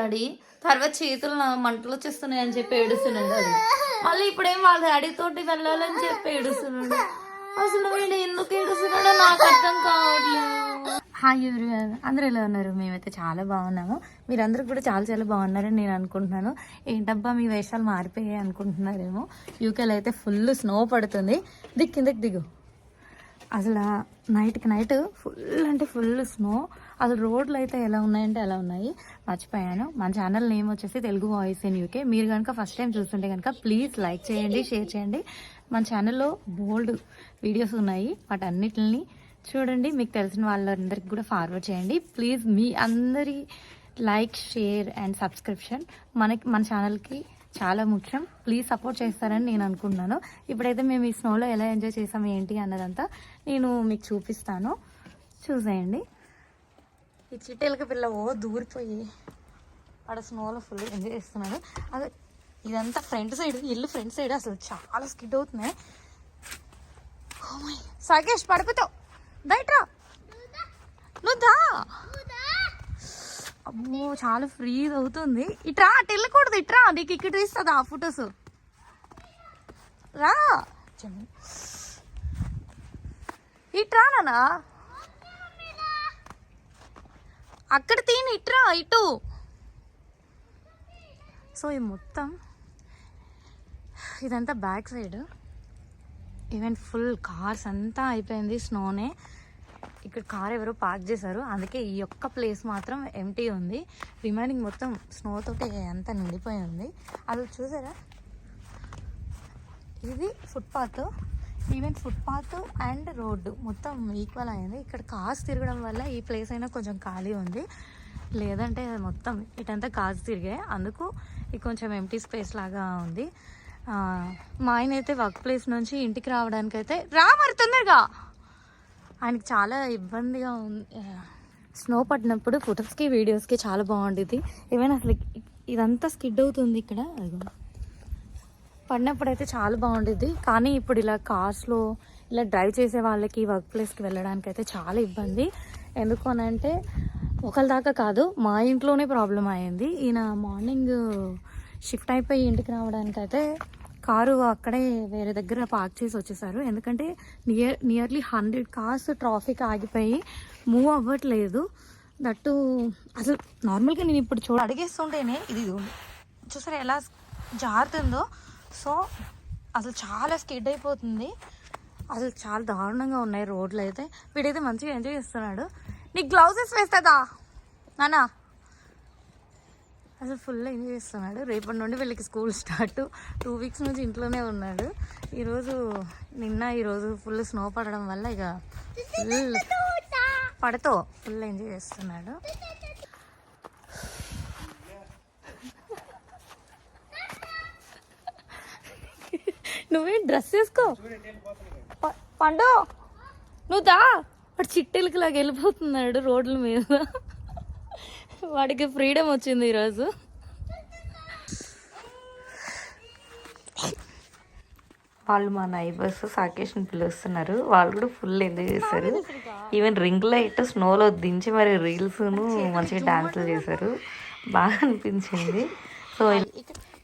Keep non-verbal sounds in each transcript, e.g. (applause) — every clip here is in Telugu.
డాడీ తర్వాత చేతులు మంటలు వచ్చేస్తున్నాయి అని చెప్పి ఏడుస్తున్నాడు అది మళ్ళీ ఇప్పుడేం వాళ్ళ డాడీ తోటి వెళ్ళాలని చెప్పి ఏడుస్తున్నాడు. అసలు వీడు ఎందుకు ఏడుస్తున్నాడో నాకు అర్థం కావట్లేదు. హాయ్ ఎవ్రీవన్ అందరూ ఎలా ఉన్నారు? మేమైతే చాలా బాగున్నాము. మీరందరూ కూడా చాలా చాలా బాగున్నారని నేను అనుకుంటున్నాను. ఏంటబ్బా మీ వేషాలు మారిపోయాయి అనుకుంటున్నారేమో. యూకేలో అయితే ఫుల్ స్నో పడుతుంది. దిక్కు కిందకి దిగు. అసలు నైట్కి నైట్ ఫుల్ అంటే ఫుల్ స్నో అసలు రోడ్లు అయితే ఎలా ఉన్నాయంటే ఎలా ఉన్నాయి. మర్చిపోయాను. మన ఛానల్ నేమ్ వచ్చేసి తెలుగు వాయిస్ ఇన్ యూకే మీరు కనుక ఫస్ట్ టైం చూస్తుంటే కనుక ప్లీజ్ లైక్ చేయండి షేర్ చేయండి. మన ఛానల్లో బోల్డ్ వీడియోస్ ఉన్నాయి. వాటన్నిటిని చూడండి. మీకు తెలిసిన వాళ్ళందరికీ కూడా ఫార్వర్డ్ చేయండి. ప్లీజ్ మీ అందరి లైక్ షేర్ అండ్ సబ్స్క్రిప్షన్ మనకి మన ఛానల్కి చాలా ముఖ్యం. ప్లీజ్ సపోర్ట్ చేస్తారని నేను అనుకుంటున్నాను. ఇప్పుడైతే మేము ఈ స్నోలో ఎలా ఎంజాయ్ చేసాం ఏంటి అన్నదంతా నేను మీకు చూపిస్తాను. చూసేయండి. ఈ చిట్టెలక పిల్ల ఓ దూరిపోయి ఆడ స్నోలో ఫుల్ ఎంజాయ్ చేస్తున్నాడు. అది ఇదంతా ఫ్రంట్ సైడ్ ఇల్లు ఫ్రంట్ సైడ్ అసలు చాలా స్కిడ్ అవుతున్నాయి. Oh సాకేష్ పడిపోతావు బయట నువ్వు దా అమ్మో చాలా ఫ్రీజ్ అవుతుంది. ఇట్రా అటు వెళ్ళకూడదు ఇట్రా. నీకు ఇక్కడ ఇస్తుంది ఆ ఫొటోస్ రా. ఇట్రా నానా అక్కడ తీని ఇట్రా ఇటు. సో ఈ మొత్తం ఇదంతా back side. Even full cars అంతా అయిపోయింది స్నోనే ఇక్కడ కార్ ఎవరో పార్క్ చేశారు. అందుకే ఈ ఒక్క ప్లేస్ మాత్రం ఎంటీ ఉంది. రిమైనింగ్ మొత్తం స్నోతోటి అంతా నిండిపోయి ఉంది. అది చూసారా? ఇది footpath even footpath and road మొత్తం ఈక్వల్ అయింది. ఇక్కడ కాస్ తిరగడం వల్ల ఈ ప్లేస్ అయినా కొంచెం ఖాళీ ఉంది. లేదంటే మొత్తం ఇటంతా కార్స్ తిరిగాయి. అందుకు ఇది కొంచెం ఎంటీ స్పేస్ లాగా ఉంది. మా ఆయన అయితే వర్క్ ప్లేస్ నుంచి ఇంటికి రావడానికి అయితే రా మరి తొందరగా. ఆయనకి చాలా ఇబ్బందిగా ఉంది స్నో పడినప్పుడు ఫొటోస్కి వీడియోస్కి చాలా బాగుండేది ఈవెన్ అసలు ఇదంతా స్కిడ్ అవుతుంది ఇక్కడ. పడినప్పుడైతే పడినప్పుడు అయితే చాలా బాగుండేది కానీ ఇప్పుడు ఇలా కార్స్లో ఇలా డ్రైవ్ చేసే వాళ్ళకి వర్క్ ప్లేస్కి వెళ్ళడానికి అయితే చాలా ఇబ్బంది. ఎందుకు అని అంటే ఒకరి దాకా కాదు మా ఇంట్లోనే ప్రాబ్లం అయింది. ఈయన మార్నింగ్ షిఫ్ట్ అయిపోయి ఇంటికి రావడానికైతే కారు అక్కడే వేరే దగ్గర పార్క్ చేసి వచ్చేసారు. ఎందుకంటే near nearly hundred cars traffic ఆగిపోయి మూవ్ అవ్వట్లేదు. దట్టు అసలు నార్మల్గా నేను ఇప్పుడు చూడ అడిగేస్తుంటేనే ఇది చూసారా ఎలా జారుతుందో? సో అసలు చాలా స్కిడ్ అయిపోతుంది. అసలు చాలా దారుణంగా ఉన్నాయి రోడ్లు అయితే. వీడైతే మంచిగా ఎంజాయ్ చేస్తున్నాడు. నీకు గ్లౌజెస్ వేస్తుందా? నానా? అసలు ఫుల్ ఎంజాయ్ చేస్తున్నాడు. రేపటి నుండి వీళ్ళకి స్కూల్ స్టార్ట్. టూ వీక్స్ నుంచి ఇంట్లోనే ఉన్నాడు. ఈరోజు నిన్న ఈరోజు ఫుల్ స్నో పడడం వల్ల ఇక ఫుల్ (laughs) పడతో ఫుల్ ఎంజాయ్ చేస్తున్నాడు. నువ్వే డ్రెస్ వేసుకో. పండు నువ్వు దా. వాడు చిట్టెలకి లాగా వెళ్ళిపోతున్నాడు రోడ్ల మీద. వాడికి ఫ్రీడమ్ వచ్చింది ఈరోజు. వాళ్ళు మా నైబర్స్ సాకేష్ని పిలుస్తున్నారు. వాళ్ళు కూడా ఫుల్ ఎంజాయ్ చేశారు? ఈవెన్ రింగ్ లైట్ స్నోలో దించి మరి రీల్స్ను మంచిగా డాన్సులు చేశారు. బాగా అనిపించింది. సో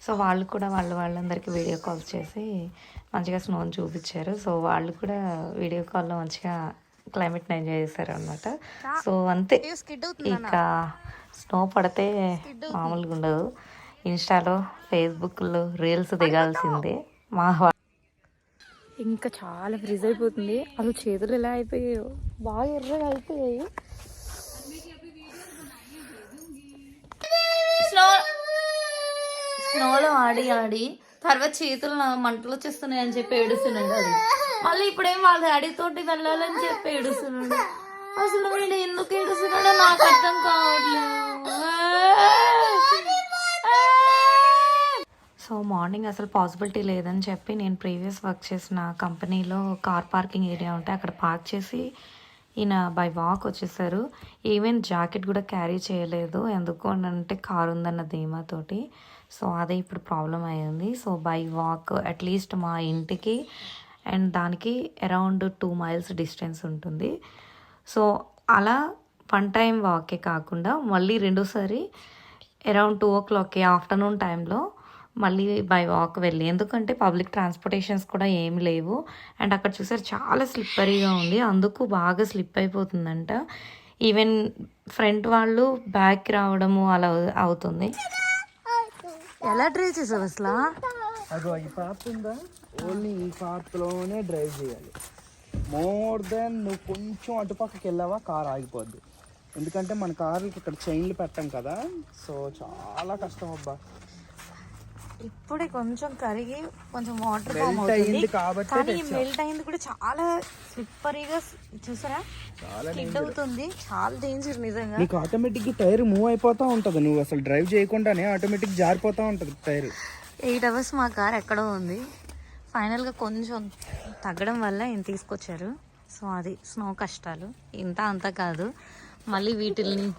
సో వాళ్ళు కూడా వాళ్ళ వాళ్ళందరికీ వీడియో కాల్స్ చేసి మంచిగా స్నోని చూపించారు. సో వాళ్ళు కూడా వీడియో కాల్లో మంచిగా క్లైమేట్ని ఎంజాయ్ చేశారు అనమాట సో అంతే. ఇక స్నో పడితే మామూలుగా ఉండదు. ఇన్స్టాలో ఫేస్బుక్లో రీల్స్ దిగాల్సిందే. మా ఇంకా చాలా ఫ్రిజ్ అయిపోతుంది. అసలు చేతులు ఎలా అయిపోయాయో. బాగా ఎర్రగా అయిపోయాయి. స్నోలో ఆడి ఆడి తర్వాత చేతులు నా మంటలు వచ్చేస్తున్నాయి అని చెప్పి ఏడుస్తున్నాడు అది. మళ్ళీ ఇప్పుడేం వాళ్ళ డాడీ తోటి వెళ్ళాలని చెప్పి ఏడుస్తున్నాడు. అసలు వీడు ఎందుకు ఏడుస్తున్నాడో నాకు అర్థం కావట్లేదు. సో మార్నింగ్ అసలు పాసిబిలిటీ లేదని చెప్పి నేను ప్రీవియస్ వర్క్ చేసిన కంపెనీలో కార్ పార్కింగ్ ఏరియా ఉంటే అక్కడ పార్క్ చేసి ఈయన బై వాక్ వచ్చేసారు. ఈవెన్ జాకెట్ కూడా క్యారీ చేయలేదు. ఎందుకు అని అంటే కార్ ఉందన్న ధీమాతోటి సో అదే ఇప్పుడు ప్రాబ్లం అయ్యింది సో బై వాక్ అట్లీస్ట్ మా ఇంటికి అండ్ దానికి అరౌండ్ టూ మైల్స్ డిస్టెన్స్ ఉంటుంది. సో అలా వన్ టైం వాకే కాకుండా మళ్ళీ రెండోసారి అరౌండ్ టూ ఓ క్లాక్కి ఆఫ్టర్నూన్ టైంలో మళ్ళీ బై వాక్ వెళ్ళి. ఎందుకంటే పబ్లిక్ ట్రాన్స్పోర్టేషన్స్ కూడా ఏమి లేవు. అండ్ అక్కడ చూసారు చాలా స్లిప్పరీగా ఉంది. అందుకు బాగా స్లిప్ అయిపోతుందంట. ఈవెన్ ఫ్రంట్ వాళ్ళు బ్యాక్ రావడము అలా అవుతుంది. ఎలా డ్రైవ్ చేసావు అసలు? అదో ఈ పాత్ ఉందా? ఓన్లీ ఈ పార్ట్లోనే డ్రైవ్ చేయాలి. మోర్ దెన్ నువ్వు కొంచెం అటుపక్కకి వెళ్ళావా కార్ ఆగిపోద్ది. ఎందుకంటే మన కార్లకి ఇక్కడ చైన్లు పెట్టాం కదా సో చాలా కష్టం అబ్బా. ఇప్పుడే కొంచెం కరిగి కొంచెం వాటర్ ఫామ్ అవుతుంది. కానీ మెల్ట్ అయింది కూడా చాలా స్లిప్పరీగా చూసారా? చాలా స్కిడ్ అవుతుంది. చాలా డేంజర్ నిజంగా. నీకు ఆటోమేటిక్గా టైర్ మూవ్ అయిపోతూ ఉంటుంది. నువ్వు అసలు డ్రైవ్ చేయకుండానే ఆటోమేటిక్ జారిపోతూ ఉంటుంది టైర్. ఎయిట్ అవర్స్ మా కార్ ఎక్కడో ఉంది. ఫైనల్గా కొంచెం తగ్గడం వల్ల ఈయన తీసుకొచ్చారు. సో అది స్నో కష్టాలు. ఇంత అంత కాదు. మళ్ళీ వీటిల్ని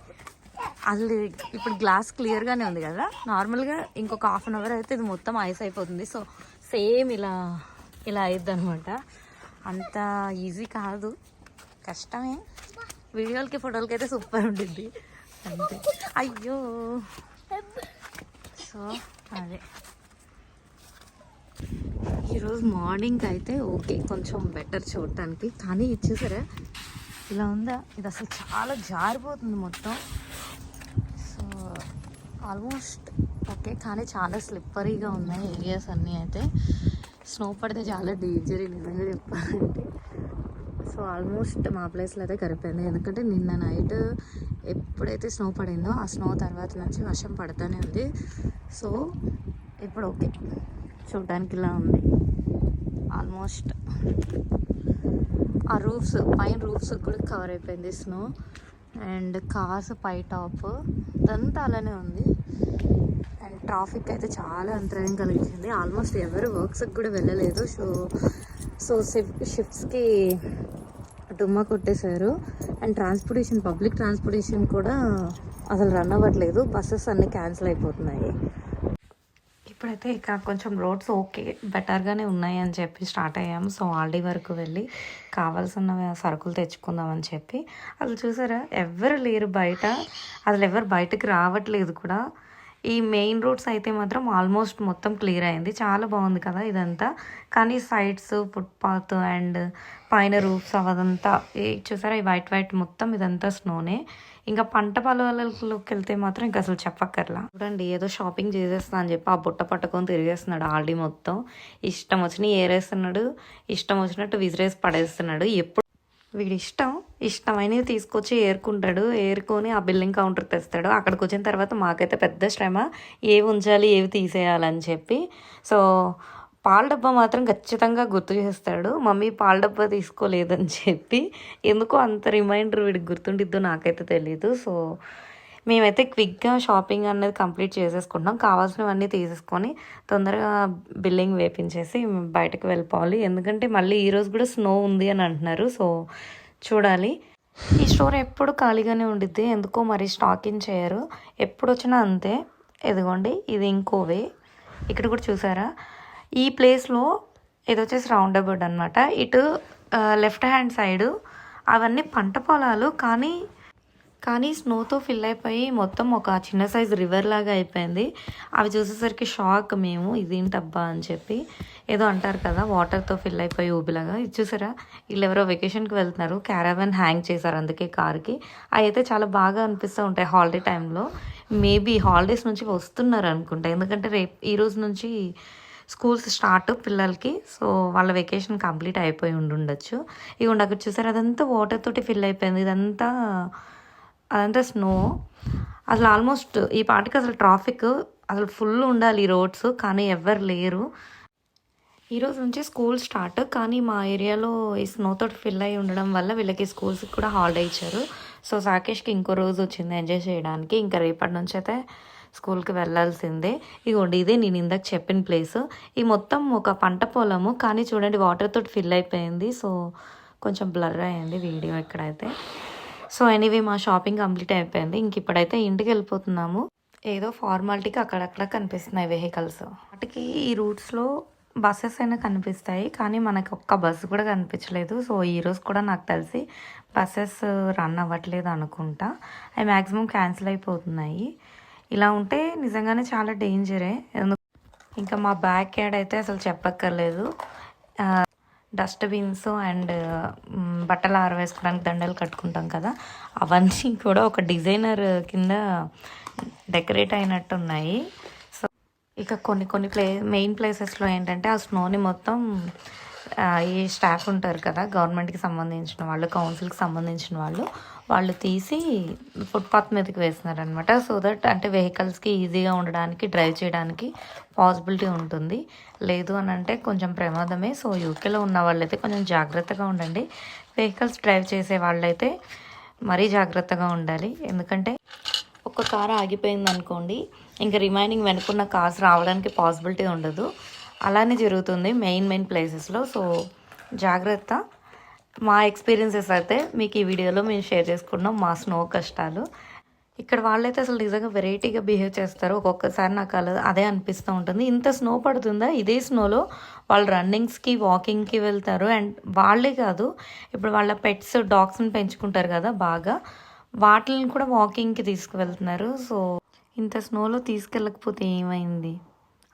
అసలు ఇప్పుడు గ్లాస్ క్లియర్గానే ఉంది కదా. నార్మల్గా ఇంకొక హాఫ్ అన్ అవర్ అయితే ఇది మొత్తం ఐస్ అయిపోతుంది. సో సేమ్ ఇలా ఇలా అయిద్ది అనమాట అంత ఈజీ కాదు. కష్టమే. వీడియోలకి ఫోటోలకి అయితే సూపర్ ఉండింది అంతే. అయ్యో. సో అదే. ఈరోజు మార్నింగ్ అయితే ఓకే కొంచెం బెటర్ చూడటానికి. కానీ ఇచ్చేసరే ఇలా ఉందా? ఇది అసలు చాలా జారిపోతుంది మొత్తం. ఆల్మోస్ట్ ఓకే కానీ చాలా స్లిప్పరీగా ఉన్నాయి ఏరియాస్ అన్నీ అయితే. స్నో పడితే చాలా డేంజర్ నిజంగా చెప్పాలంటే. సో ఆల్మోస్ట్ మా ప్లేస్లో అయితే కరిపోయింది ఎందుకంటే నిన్న నైట్ ఎప్పుడైతే స్నో పడిందో ఆ స్నో తర్వాత నుంచి వర్షం పడుతూనే ఉంది. సో ఇప్పుడు ఓకే చూడడానికి ఇలా ఉంది. ఆల్మోస్ట్ ఆ రూఫ్స్ పైన రూఫ్స్ కూడా కవర్ అయిపోయింది స్నో. అండ్ కార్స్ పై టాప్ ఇదంతా అలానే ఉంది. అండ్ ట్రాఫిక్ అయితే చాలా అంతరాయం కలిగించింది. ఆల్మోస్ట్ ఎవరు వర్క్స్కి కూడా వెళ్ళలేదు. సో సో షిఫ్ట్స్కి డుమ్మా కొట్టేశారు. అండ్ ట్రాన్స్పోర్టేషన్ పబ్లిక్ ట్రాన్స్పోర్టేషన్ కూడా అసలు రన్ అవ్వట్లేదు. బస్సెస్ అన్నీ క్యాన్సిల్ అయిపోతున్నాయి. ఇప్పుడైతే ఇక్కడ కొంచెం రోడ్స్ ఓకే బెటర్గానే ఉన్నాయి అని చెప్పి స్టార్ట్ అయ్యాము సో ఆల్డీ వరకు వెళ్ళి కావాల్సిన సరుకులు తెచ్చుకుందామని చెప్పి. అసలు చూసారా? ఎవరు లేరు బయట. అసలు ఎవరు బయటకు రావట్లేదు కూడా. ఈ మెయిన్ రోడ్స్ అయితే మాత్రం ఆల్మోస్ట్ మొత్తం క్లియర్ అయింది. చాలా బాగుంది కదా ఇదంతా. కానీ సైడ్స్ ఫుట్పాత్ అండ్ పైన రూఫ్స్ అదంతా చూసారా ఈ వైట్ వైట్ మొత్తం ఇదంతా స్నోనే. ఇంకా పంట పొలాలలోకి వెళ్తే మాత్రం ఇంకా అసలు చెప్పక్కర్లా. చూడండి ఏదో షాపింగ్ చేసేస్తా అని చెప్పి ఆ బుట్ట పట్టుకొని తిరిగేస్తున్నాడు ఆల్రెడీ మొత్తం. ఇష్టం వచ్చినవి ఏరేస్తున్నాడు ఇష్టం వచ్చినట్టు విసిరేసి పడేస్తున్నాడు. ఎప్పుడు వీడి ఇష్టం ఇష్టమైనవి తీసుకొచ్చి ఏరుకుంటాడు. ఏరుకొని ఆ బిల్లింగ్ కౌంటర్ తెస్తాడు. అక్కడికి వచ్చిన తర్వాత మాకైతే పెద్ద శ్రమ. ఏవి ఉంచాలి ఏవి తీసేయాలని చెప్పి. సో పాల డబ్బా మాత్రం ఖచ్చితంగా గుర్తు చేస్తాడు. మమ్మీ పాల డబ్బా తీసుకోలేదని చెప్పి. ఎందుకో అంత రిమైండర్ వీడికి గుర్తుండిద్దో నాకైతే తెలియదు సో మేమైతే క్విక్గా షాపింగ్ అనేది కంప్లీట్ చేసేసుకుంటాం కావాల్సినవన్నీ తీసేసుకొని తొందరగా బిల్లింగ్ వేపించేసి బయటకు వెళ్ళిపోవాలి. ఎందుకంటే మళ్ళీ ఈరోజు కూడా స్నో ఉంది అని అంటున్నారు. సో చూడాలి. ఈ స్టోర్ ఎప్పుడు ఖాళీగానే ఉండిద్ది. ఎందుకో మరి స్టాకింగ్ చేయరు. ఎప్పుడు వచ్చినా అంతే. ఇదిగోండి ఇది ఇంకోవే. ఇక్కడ కూడా చూసారా? ఈ ప్లేస్లో ఇది వచ్చేసి రౌండ్ అబౌట్ అనమాట ఇటు లెఫ్ట్ హ్యాండ్ సైడు అవన్నీ పంట పొలాలు. కానీ కానీ స్నోతో ఫిల్ అయిపోయి మొత్తం ఒక చిన్న సైజ్ రివర్ లాగా అయిపోయింది. అవి చూసేసరికి షాక్ మేము ఇదేంటబ్బా? అని చెప్పి ఏదో అంటారు కదా వాటర్తో ఫిల్ అయిపోయి ఊబిలాగా ఇది చూసారా? వీళ్ళు ఎవరో వెకేషన్కి వెళ్తున్నారు క్యారావెన్ హ్యాంగ్ చేశారు అందుకే కార్కి. అవి అయితే చాలా బాగా అనిపిస్తూ ఉంటాయి హాలిడే టైంలో మేబీ హాలిడేస్ నుంచి వస్తున్నారు అనుకుంటా. ఎందుకంటే రేపు ఈ రోజు నుంచి స్కూల్స్ స్టార్ట్ పిల్లలకి సో వాళ్ళ వెకేషన్ కంప్లీట్ అయిపోయి ఉండుండొచ్చు. ఇక అక్కడ చూసారు? అదంతా వాటర్ తోటి ఫిల్ అయిపోయింది. ఇదంతా అదంతా స్నో. అసలు ఆల్మోస్ట్ ఈ పాటికి అసలు ట్రాఫిక్ అసలు ఫుల్ ఉండాలి ఈ రోడ్స్ కానీ ఎవ్వరు లేరు. ఈరోజు నుంచి స్కూల్ స్టార్ట్ కానీ మా ఏరియాలో ఈ స్నోతో ఫిల్ అయి ఉండడం వల్ల వీళ్ళకి స్కూల్స్కి కూడా హాలిడే ఇచ్చారు. సో సాకేష్కి ఇంకో రోజు వచ్చింది ఎంజాయ్ చేయడానికి. ఇంకా రేపటి నుంచి అయితే స్కూల్కి వెళ్ళాల్సిందే. ఇగోండి ఇదే నేను ఇందాక చెప్పిన ప్లేస్. ఈ మొత్తం ఒక పంట పొలము కానీ చూడండి వాటర్ తోటి ఫిల్ అయిపోయింది. సో కొంచెం బ్లర్ అయింది వీడియో ఇక్కడైతే. సో ఎనీవే మా షాపింగ్ కంప్లీట్ అయిపోయింది. ఇంక ఇప్పుడైతే ఇంటికి వెళ్ళిపోతున్నాము. ఏదో ఫార్మాలిటీకి అక్కడక్కడ కనిపిస్తున్నాయి వెహికల్స్. వాటికి ఈ రూట్స్లో బస్సెస్ అయినా కనిపిస్తాయి కానీ మనకు ఒక్క బస్సు కూడా కనిపించలేదు. సో ఈరోజు కూడా నాకు తెలిసి బస్సెస్ రన్ అవ్వట్లేదు అనుకుంటా. అవి మ్యాక్సిమం క్యాన్సిల్ అయిపోతున్నాయి. ఇలా ఉంటే నిజంగానే చాలా డేంజరే. ఇంకా మా బ్యాక్ యార్డ్ అయితే అసలు చెప్పక్కర్లేదు. డస్ట్బిన్స్ అండ్ బట్టలు ఆరవేసుకోవడానికి దండలు కట్టుకుంటాం కదా అవన్నీ కూడా ఒక డిజైనర్ కింద డెకరేట్ అయినట్టు ఉన్నాయి సో ఇక కొన్ని కొన్ని ప్లే మెయిన్ ప్లేసెస్లో ఏంటంటే ఆ స్నోని మొత్తం ఈ స్టాఫ్ ఉంటారు కదా గవర్నమెంట్కి సంబంధించిన వాళ్ళు కౌన్సిల్కి సంబంధించిన వాళ్ళు. వాళ్ళు తీసి ఫుట్పాత్ మీదకి వేస్తున్నారనమాట సో దట్ అంటే వెహికల్స్కి ఈజీగా ఉండడానికి డ్రైవ్ చేయడానికి పాసిబిలిటీ ఉంటుంది. లేదు అని అంటే కొంచెం ప్రమాదమే. సో యూకేలో ఉన్న వాళ్ళైతే కొంచెం జాగ్రత్తగా ఉండండి. వెహికల్స్ డ్రైవ్ చేసే వాళ్ళైతే మరీ జాగ్రత్తగా ఉండాలి. ఎందుకంటే ఒక కారు ఆగిపోయింది అనుకోండి ఇంకా రిమైనింగ్ వెనుకున్న కార్స్ రావడానికి పాసిబిలిటీ ఉండదు. అలానే జరుగుతుంది మెయిన్ మెయిన్ ప్లేసెస్లో సో జాగ్రత్త. మా ఎక్స్పీరియన్సెస్ అయితే మీకు ఈ వీడియోలో మేము షేర్ చేసుకున్నాం మా స్నో కష్టాలు. ఇక్కడ వాళ్ళైతే అసలు నిజంగా వెరైటీగా బిహేవ్ చేస్తారు. ఒక్కొక్కసారి నాకు అలా అదే అనిపిస్తూ ఉంటుంది. ఇంత స్నో పడుతుందా? ఇదే స్నోలో వాళ్ళు రన్నింగ్స్కి వాకింగ్కి వెళ్తారు. అండ్ వాళ్ళే కాదు ఇప్పుడు వాళ్ళ పెట్స్ డాగ్స్ని పెంచుకుంటారు కదా బాగా. వాటిని కూడా వాకింగ్కి తీసుకువెళ్తున్నారు. సో ఇంత స్నోలో తీసుకెళ్ళకపోతే ఏమైంది?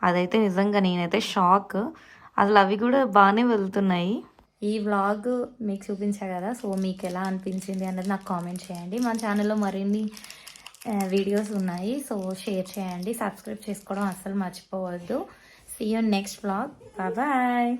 అదైతే నిజంగా నేనైతే షాక్ అసలు అవి కూడా బాగానే వెళ్తున్నాయి. ఈ వ్లాగ్ మీకు చూపించా కదా సో మీకు ఎలా అనిపించింది అనేది నాకు కామెంట్ చేయండి. మన ఛానల్లో మరిన్ని వీడియోస్ ఉన్నాయి సో షేర్ చేయండి. సబ్స్క్రైబ్ చేసుకోవడం అస్సలు మర్చిపోవద్దు. See you next vlog bye